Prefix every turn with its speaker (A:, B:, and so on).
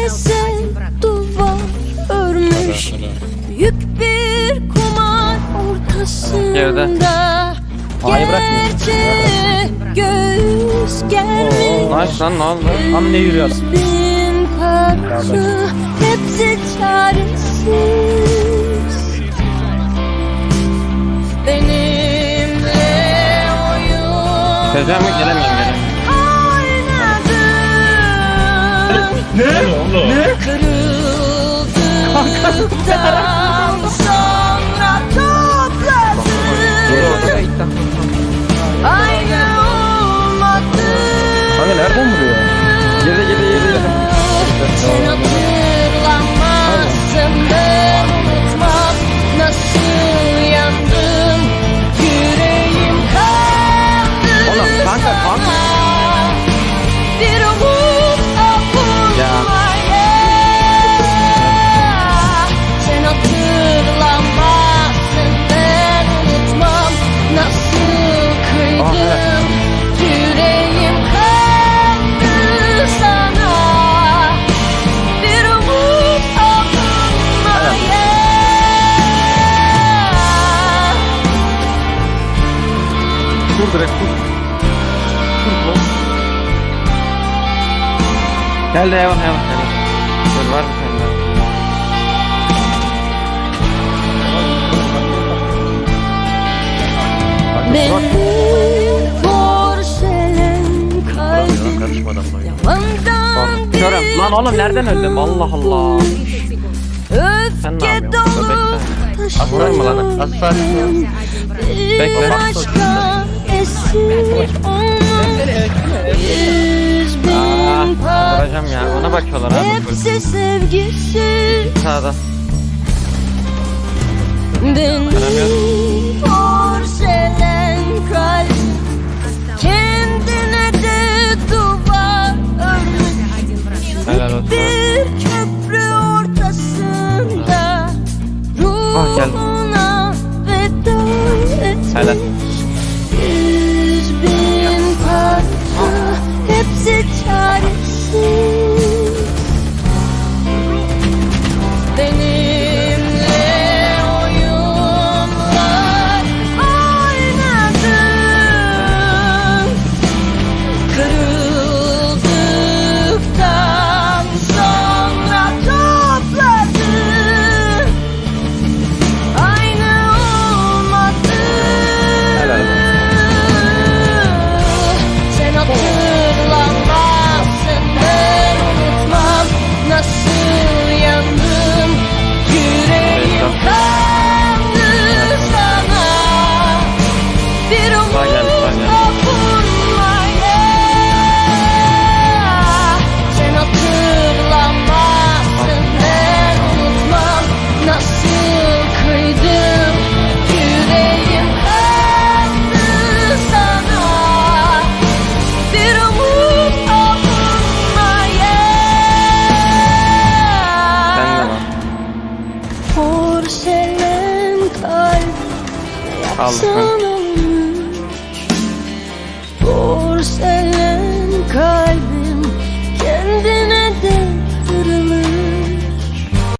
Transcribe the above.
A: Herkese duvar örmüş. Büyük bir kumar ortasında. Gerçeğe göğüs germiş.
B: Nice lan ne oldu?
C: Tam ne yürüyorsun?
A: Bin parça Hepsi çaresiz. Benimle oyun
B: Tezgah mı gelemiyorum
A: Kangen er bomber, ja. Gjelder, gjelder, gjelder.
B: Vur direkt vur. Geldi hemen hemen hemen. Dur var bir tane daha.
A: Benim porselen kalbim
C: Karışma adamla.
A: Yalandan
B: Körüm. Lan oğlum nereden öldüm? Allah Allah. Sen ne
A: Öfke
B: yapıyorsun?
A: dolu
B: Bekle. Vurayım mı lan?
A: taşlar
B: Bekle.
A: Esir olmuş Yüz bin
B: vuracağım ya. Ona bakıyorlar abi.
A: Hepsi sevgisiz
B: Sağda. Aramıyorum.
A: porselen kalp Kendine de duvar örmüş. Bir köprü ortasında
B: Ah.
A: Ruhuna veda etmiş
B: Helal.
A: Porselen kalp
B: Al
A: Yapsan
B: bakalım.
A: olmuş Porselen